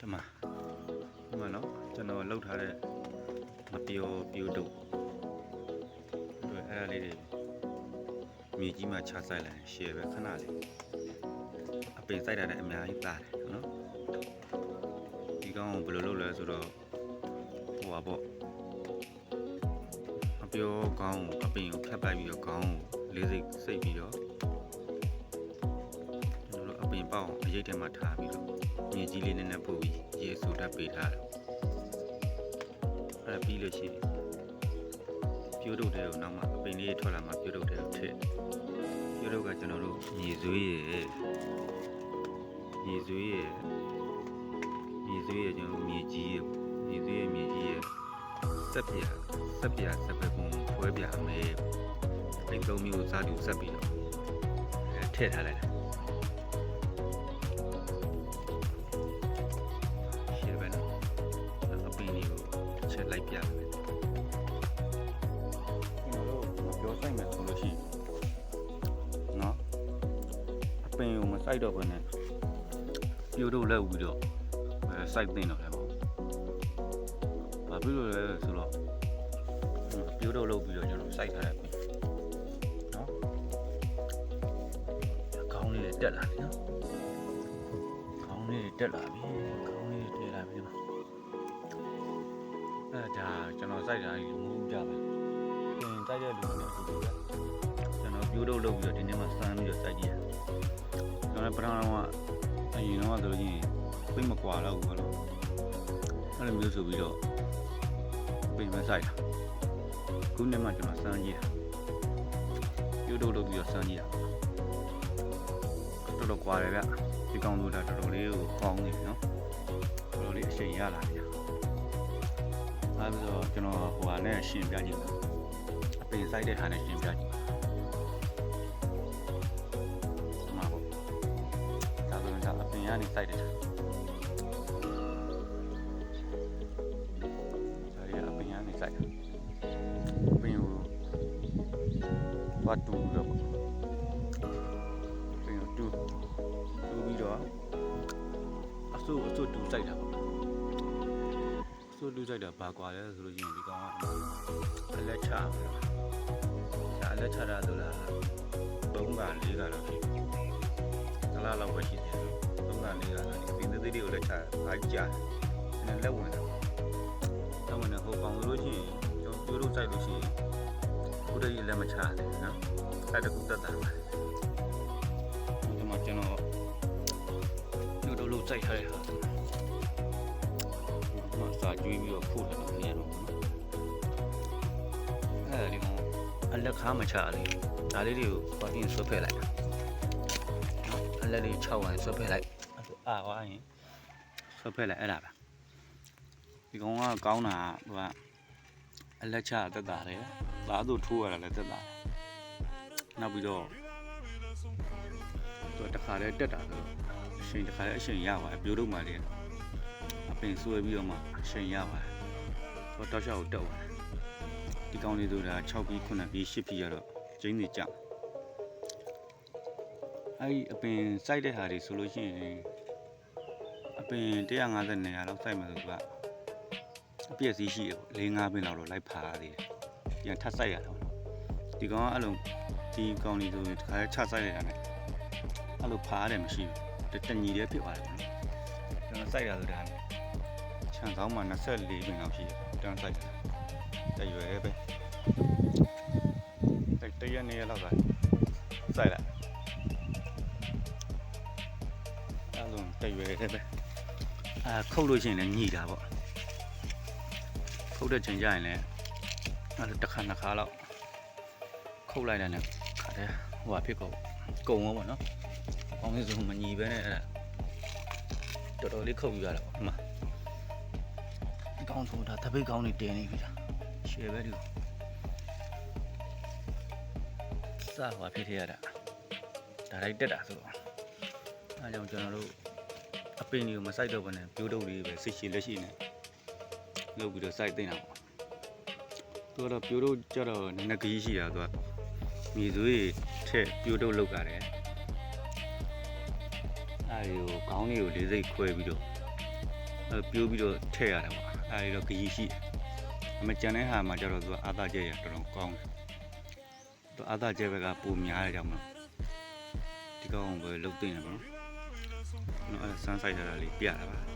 ဒီမှာဒီမှာနော်ကျွန်တော်လှုပ်ထားတဲ့မပျော်ပြိုးတုပ်အဲ့အဲ့ဒါလေးတွေမြေကြီးမှာခြားဆိုင်လိုက်ရှယ်ပဲခဏလေးအပင်စိုက်တာလည်းအများကြီးတာတယ်နော်ဒီကောင်ကိုဘယ်လိုလုပ်လဲဆိုတော့ဟိုပါပေါ့အပျော်ကောင်းကိုအပင်ကိုဖြတ်ပိုက်ပြီးတော့ကောင်းကိုလေးစိတ်စိတ်ပြီးတော့ ကျွန်တော်တို့အပင်ပေါက်အောင်အရိတ်ထဲမှာထားပြီးတော့မြေကြီးလေးနဲ့နဲ့ပို့ပြီးရေဆိုတတ်ပေးထားတယ်အဲ့ဒါပြီးလို့ရှိရင်ပြိုးတုပ်တဲ့ကိုနောက်မှအပင်လေးထွက်လာမှပြိုးတုပ်တဲ့ကိုထည့်ပြိုးတုပ်ကကျွန်တော်တို့မြေဆွေးရဲ့မြေဆွေးရဲ့မြေဆွေးရဲ့ကျွန်တော်တို့မြေကြီးရဲ့မြေဆွေးရဲ့မြေကြီးရဲ့စက်ပြစက်ပြစက်ပကုံဖွဲပြမယ်အဲ့သုံးမျိုးစားတူစက်ပြီးတော့အဲထည့်ထားလိုက်တာ ချက်လိုက်ပြမယ်ကျွန်တော်တို့ပြောဆိုင်မယ်ဆိုလို့ရှိရင်နော်အပင်ကိုမစိုက်တော့ဘဲနဲ့ပြိုးတို့လက်ဦးပြီးတော့အဲစိုက်သိမ့်တော့လည်းပေါ့ဘာဖြစ်လို့လဲဆိုတော့ပြိုးတို့လုပ်ပြီးတော့ကျွန်တော်စိုက်ထားတယ်နော်ခေါင်းလေးတွေတက်လာပြီနော်ခေါင်းလေးတွေတက်လာပြီ အဲဒါကျွန်တော်စိုက်တာကြီးမဟုတ်ကြပဲသင်စိုက်တဲ့လူနဲ့အတူတူပဲကျွန်တော်ပြိုးတော့လုပ်ပြီးတော့ဒီနေ့မှစမ်းပြီးတော့စိုက်ကြည့်ရကျွန်တော်ပထမတော့အရင်တော့ဆိုလို့ရှိရင်ပြိမကွာတော့ဘူးလို့အဲ့လိုမျိုးဆိုပြီးတော့ပြိမစိုက်တာခုနေ့မှကျွန်တော်စမ်းကြည့်တာပြိုးတော့လုပ်ပြီးတော့စမ်းကြည့်တာတော်တော်ကွာတယ်ဗျဒီကောင်တို့ဒါတော်တော်လေးကိုကောင်းနေပြီနော်တော်တော်လေးအချိန်ရလာပြီအဲ ဒါဆိုတော့ကျွန်တော်ဟိုဟာနဲ့ရှင်းပြကြည့်မယ်အပင်စိုက်တဲ့ဟာနဲ့ရှင်းပြကြည့်ဒီမှာပေါ့ဒါဆိုရင်ဒါအပင်ကနေစိုက်တဲ့ဟာဒါရီအပင်ကနေစိုက်တာအပင်ကိုသွားတူတော့ပေါ့အပင်ကိုတူတူပြီးတော့အစိုးအစိုးတူစိုက်တာပေါ့အ စိုးတူစိုက်တာဘာကွာလဲဆိုလို့ရှိရင်ဒီကောင်ကအလက်ချပဲဒါအလက်ချတာဆိုလား၃က၄ကလောက်ရှိတယ်။လားလောက်ပဲရှိတယ်။၃က၄ကလောက်ဒီသေးသေးလေးကိုလက်ချအားကြာတယ်။လက်ဝင်တာ။လက်ဝင်တဲ့ဟိုကောင်လို့ရှိရင်ကျွန်တော်တို့စိုက်လို့ရှိရင်ခုတည်းလက်မချတယ်နော်။အဲ့တကူတက်တာပါ။ဒီမှာကျွန်တော်ကျတို့လို့စိုက်ထားတဲ့ဟာမစာ ကျွေးပြီးတော့ဖို့တယ်နေရတော့ဘူးအဲ့ဒီကောင်အလက်ခါမချလေးဒါလေးတွေကိုပတ်တင်ဆွဲဖက်လိုက်နော်အလက်လေး6ဝိုင်းဆွဲဖက်လိုက်အာဝိုင်းဆွဲဖက်လိုက်အဲ့ဒါပါဒီကောင်ကကောင်းတာဟိုကအလက်ချတက်တာတယ်ဒါဆိုထိုးရတာလည်းတက်တာနောက်ပြီးတော့သူတခါတည်းတက်တာဆိုအချိန်တစ်ခါလည်းအချိန်ရပါတယ်ပြိုးတော့မှလေအ ပင်ဆွဲပြီးတော့မှအချိန်ရပါတယ်ဟောတောက်လျှောက်ကိုတက်ပါတယ်ဒီကောင်းလေးဆိုတာ6ပြီး9ပြီး10ပြီးရတော့ကျင်းနေကြအဲ့ဒီအပင်စိုက်တဲ့ဟာတွေဆိုလို့ရှိရင်အပင်150နေရာလောက်စိုက်မှဆိုသူကအပြည့်စည်းရှိတယ်၄၅ပင်လောက်တော့လိုက်ဖားသေးတယ်ပြန်ထပ်စိုက်ရတော့ဒီကောင်ကအဲ့လိုဒီကောင်လေးဆိုရင်တစ်ခါလည်းချစိုက်ရတာနဲ့အဲ့လိုဖားရတယ်မရှိဘူးတညီလေးဖြစ်သွားတယ်ကျွန်တော်စိုက်ရဆိုတာ ခြံဆောင်မှာ24ပင်လောက်ရှိတယ်ကျွန်တော်စိုက်တာတရွယ်ပဲတတရက်နေလောက်ကစိုက်လိုက်အဲလိုတရွယ်ပဲအာခုတ်လို့ရှိရင်လည်းညိတာပေါ့ခုတ်တဲ့ချိန်ကျရင်လည်းအဲ့လိုတစ်ခါနှစ်ခါလောက်ခုတ်လိုက်တယ်နဲ့ခါတဲ့ဟိုဟာဖြစ်ကုန်ကုန်ရောပေါ့နော်။ကောင်းလေးဆိုမညီပဲနဲ့အဲ့ဒါတော်တော်လေးခုတ်ယူရတာပေါ့ဒီမှာ။ဒီ ကောင်းဆိုတာတပိတ်ကောင်းနေတင်နေပြီလား။ရှယ်ပဲဒီကို။စဟွာဖြစ်ထရတာ။ဒါလိုက်တက်တာဆိုတော့အဲကြောင့်ကျွန်တော်တို့အပင်တွေကိုမစိုက်တော့ဘဲနဲ့ပြိုးတုပ်လေးပဲစိတ်ရှိလက်ရှိနဲ့လုပ်ပြီးတော့စိုက်သိနေတာပေါ့။သူကတော့ပြိုးတုပ်ကြတော့နည်းနည်းကြီးရှိတာသူကမြေသွေးထက်ပြိုးတုပ်လောက်ကြတယ်။အဲဒီကိုခေါင်းလေးကိုလေးစိတ်ခွဲပြီးတော့အဲ ပြိုးပြီးတော့ထည့်ရတယ်ပေါ့အဲဒီတော့ခရီးရှိတယ်အမကြံတဲ့ဟာမှာကျတော့သူကအာသာကျဲရတော်တော်ကောင်းတယ်သူအာသာကျဲဘက်ကပုံများရကြမှာဒီကောင်ကိုပဲလုတ်တင်ရပါတော့နော်အဲဆန်းဆိုင်ထားတာလေးပြရတာပါ